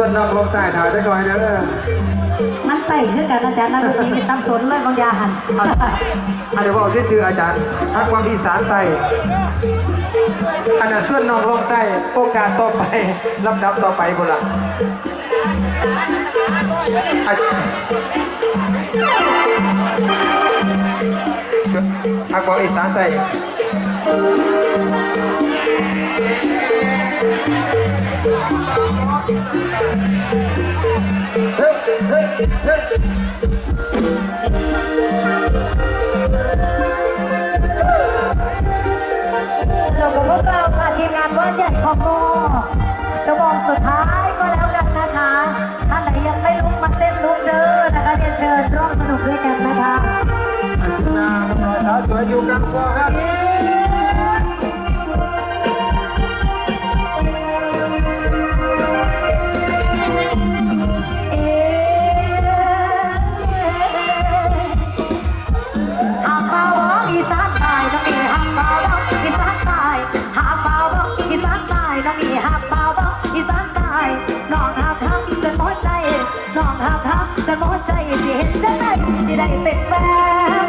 ส่วนนองลงใต้ถ่ายได้ก่อนเด้อมันไต่ขึ้นกันอาจารย์นักดนตรีนี่สับสนเลยบางยาหันอันเดี๋ยวบอกชื่ออาจารย์ทักความอีสานใต้อันนั้นส่วนนองลงใต้โอกาสต่อไปลำดับต่อไปบุละอาจทักความอีสานใต้ นุกกับพวกเราค่ะทีมงานบ้านใหญ่ของโมชั่วโมงสุดท้ายก็แล้วกันนะคะ ท่านไหนยังไม่ลุกมาเต้นลุกเด้อนะคะเรียนเชิญร่วมสนุกด้วยกันนะคะอาชินานุ่มน้อยสาวสวยอยู่กันฟอครับ ได้เป็นแฟน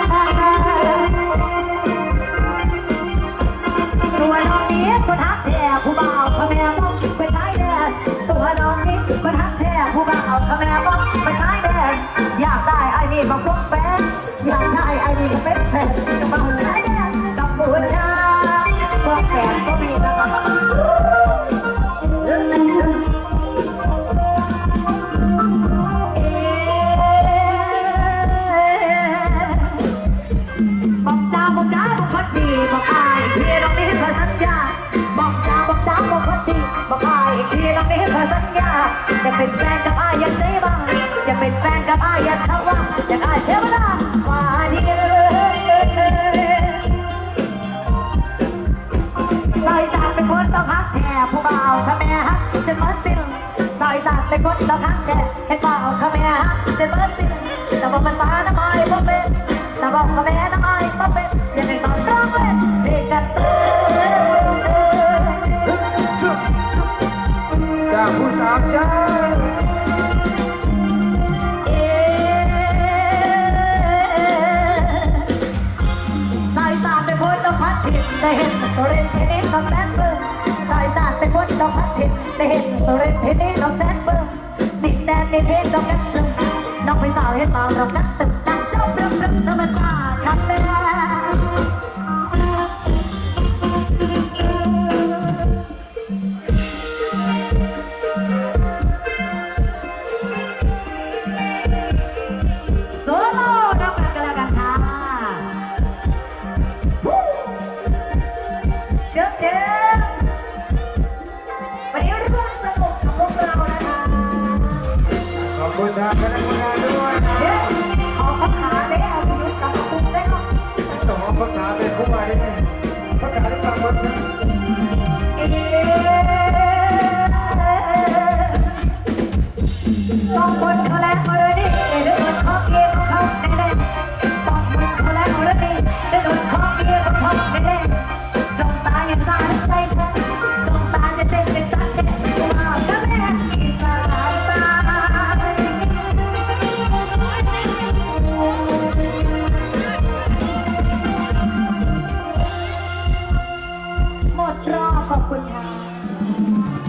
ตัวน้องนี้คนทักแท้ผู้บ่าวพ่อแม่มองไปใช้แดนตัวน้องนี้คนทักแท้ผู้บ่าวพ่อแม่มองไปใช้แดนอยากได้ไอ้นี่มาพบแฟน ดีบอกอายอีกทีน้องนี้ขอสัญญา บอกจ้าบอกจ้าบอกพัดดีบอกอายอีกทีน้องนี้ขอสัญญาอยากเป็นแฟนกับอายอยากใจบ้างอยากเป็นแฟนกับอายอยากทว่าอยากอายเทวดาฟ้าดินสายสานเป็นคนต้องฮักแท้ผู้บ่าวถ้าแม่ฮักจนหมดสิ้นสายสานเป็นคนต้องฮักแท้เห็นบ่าวถ้าแม่ฮักจนหมดสิ้นแต่ว่าภาษาน้ำไอ้บ่เป็น จากผู้สาวชายเอ๊ะสายสานเป็นคนต้องพัดถิ่นได้เห็นโซเรนที่นี่ต้องแสนเบิ่มสายสานเป็นคนต้องพัดถิ่นได้เห็นโซเรนที่นี่ต้องแสนเบิ่มดินแดนในเพศต้องกันตึมน้องไปสาวเห็นบ่าเรากันตึมนั่งเจ้าเรึมรึมธรรมศาสต โซโล่รับกันกันแล้วกันค่ะวู้เจิมเจิมวันนี้ร่วมสนุกกับพวกเรานะคะ ขอบคุณทางคณะกรรมการ